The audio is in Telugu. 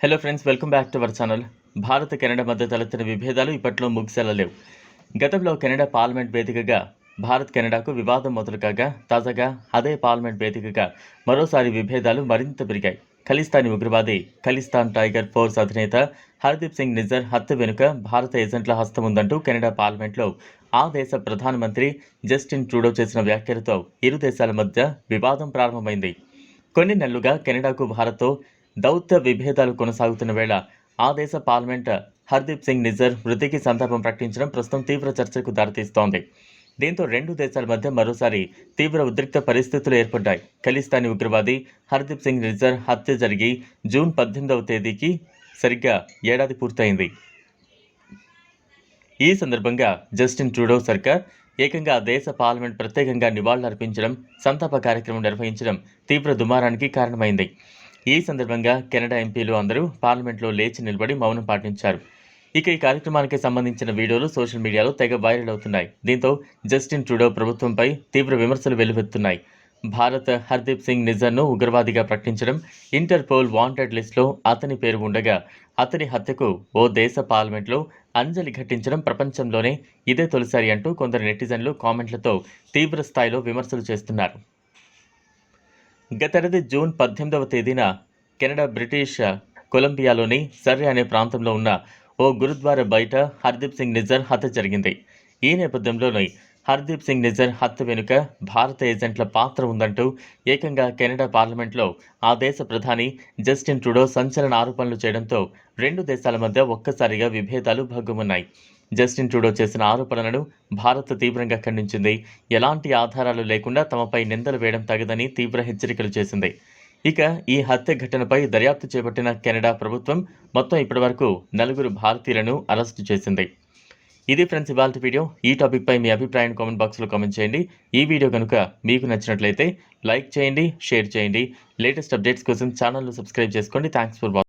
Hello friends welcome back to our channel భారత కెనడా మధ్య తలెత్తిన విభేదాలు ఇప్పట్లో ముగిసెలలేవు గతంలో కెనడా పార్లమెంట్ వేదికగా భారత్ కెనడాకు వివాదం మొదలు కాగా తాజాగా అదే పార్లమెంట్ వేదికగా మరోసారి విభేదాలు మరింత పెరిగాయి. ఖలిస్తానీ ఉగ్రవాది ఖలిస్తాన్ టైగర్ ఫోర్స్ అధినేత హర్దీప్ సింగ్ నిజర్ హత్య వెనుక భారత ఏజెంట్ల హస్తం ఉందంటూ కెనడా పార్లమెంట్లో ఆ దేశ ప్రధానమంత్రి జస్టిన్ ట్రూడో చేసిన వ్యాఖ్యలతో ఇరు దేశాల మధ్య వివాదం ప్రారంభమైంది. కొన్ని నెలలుగా కెనడాకు భారత్తో దౌత్య విభేదాలు కొనసాగుతున్న వేళ ఆ దేశ పార్లమెంట్ హర్దీప్ సింగ్ నిజర్ మృతికి సంతాపం ప్రకటించడం ప్రస్తుతం తీవ్ర చర్చకు దారితీస్తోంది. దీంతో రెండు దేశాల మధ్య మరోసారి తీవ్ర ఉద్రిక్త పరిస్థితులు ఏర్పడ్డాయి. ఖలిస్తానీ ఉగ్రవాది హర్దీప్ సింగ్ నిజర్ హత్య జరిగి జూన్ పద్దెనిమిదవ తేదీకి సరిగ్గా ఏడాది పూర్తయింది. ఈ సందర్భంగా జస్టిన్ ట్రూడో సర్కార్ ఏకంగా ఆ దేశ పార్లమెంట్ ప్రత్యేకంగా నివాళులర్పించడం సంతాప కార్యక్రమం నిర్వహించడం తీవ్ర దుమారానికి కారణమైంది. ఈ సందర్భంగా కెనడా ఎంపీలు అందరూ పార్లమెంట్లో లేచి నిలబడి మౌనం పాటించారు. ఇక ఈ కార్యక్రమానికి సంబంధించిన వీడియోలు సోషల్ మీడియాలో తెగ వైరల్ అవుతున్నాయి. దీంతో జస్టిన్ ట్రూడో ప్రభుత్వంపై తీవ్ర విమర్శలు వెల్లువెత్తున్నాయి భారత్ హర్దీప్ సింగ్ నిజర్ను ఉగ్రవాదిగా ప్రకటించడం ఇంటర్పోల్ వాంటెడ్ లిస్టులో అతని పేరు ఉండగా అతని హత్యకు ఓ దేశ పార్లమెంట్లో అంజలి ఘటించడం ప్రపంచంలోనే ఇదే తొలిసారి అంటూ కొందరు నెటిజన్లు కామెంట్లతో తీవ్ర స్థాయిలో విమర్శలు చేస్తున్నారు. గతేడాది జూన్ పద్దెనిమిదవ తేదీన కెనడా బ్రిటిష్ కొలంబియాలోని సర్రే అనే ప్రాంతంలో ఉన్న ఓ గురుద్వారా బయట హర్దీప్ సింగ్ నిజర్ హత్య జరిగింది. ఈ నేపథ్యంలోనే హర్దీప్ సింగ్ నిజర్ హత్య వెనుక భారత ఏజెంట్ల పాత్ర ఉందంటూ ఏకంగా కెనడా పార్లమెంట్లో ఆ దేశ ప్రధాని జస్టిన్ ట్రుడో సంచలన ఆరోపణలు చేయడంతో రెండు దేశాల మధ్య ఒక్కసారిగా విభేదాలు భగ్గుమన్నాయి. జస్టిన్ ట్రూడో చేసిన ఆరోపణలను భారత్ తీవ్రంగా ఖండించింది. ఎలాంటి ఆధారాలు లేకుండా తమపై నిందలు వేయడం తగదని తీవ్ర హెచ్చరికలు చేసింది. ఇక ఈ హత్య ఘటనపై దర్యాప్తు చేపట్టిన కెనడా ప్రభుత్వం మొత్తం ఇప్పటివరకు నలుగురు భారతీయులను అరెస్టు చేసింది. ఇది ఫ్రెండ్స్ ఇవాళ వీడియో. ఈ టాపిక్పై మీ అభిప్రాయాన్ని కామెంట్ బాక్స్లో కామెంట్ చేయండి. ఈ వీడియో కనుక మీకు నచ్చినట్లయితే లైక్ చేయండి షేర్ చేయండి. లేటెస్ట్ అప్డేట్స్ కోసం ఛానల్ను సబ్స్క్రైబ్ చేసుకోండి. Thanks for watching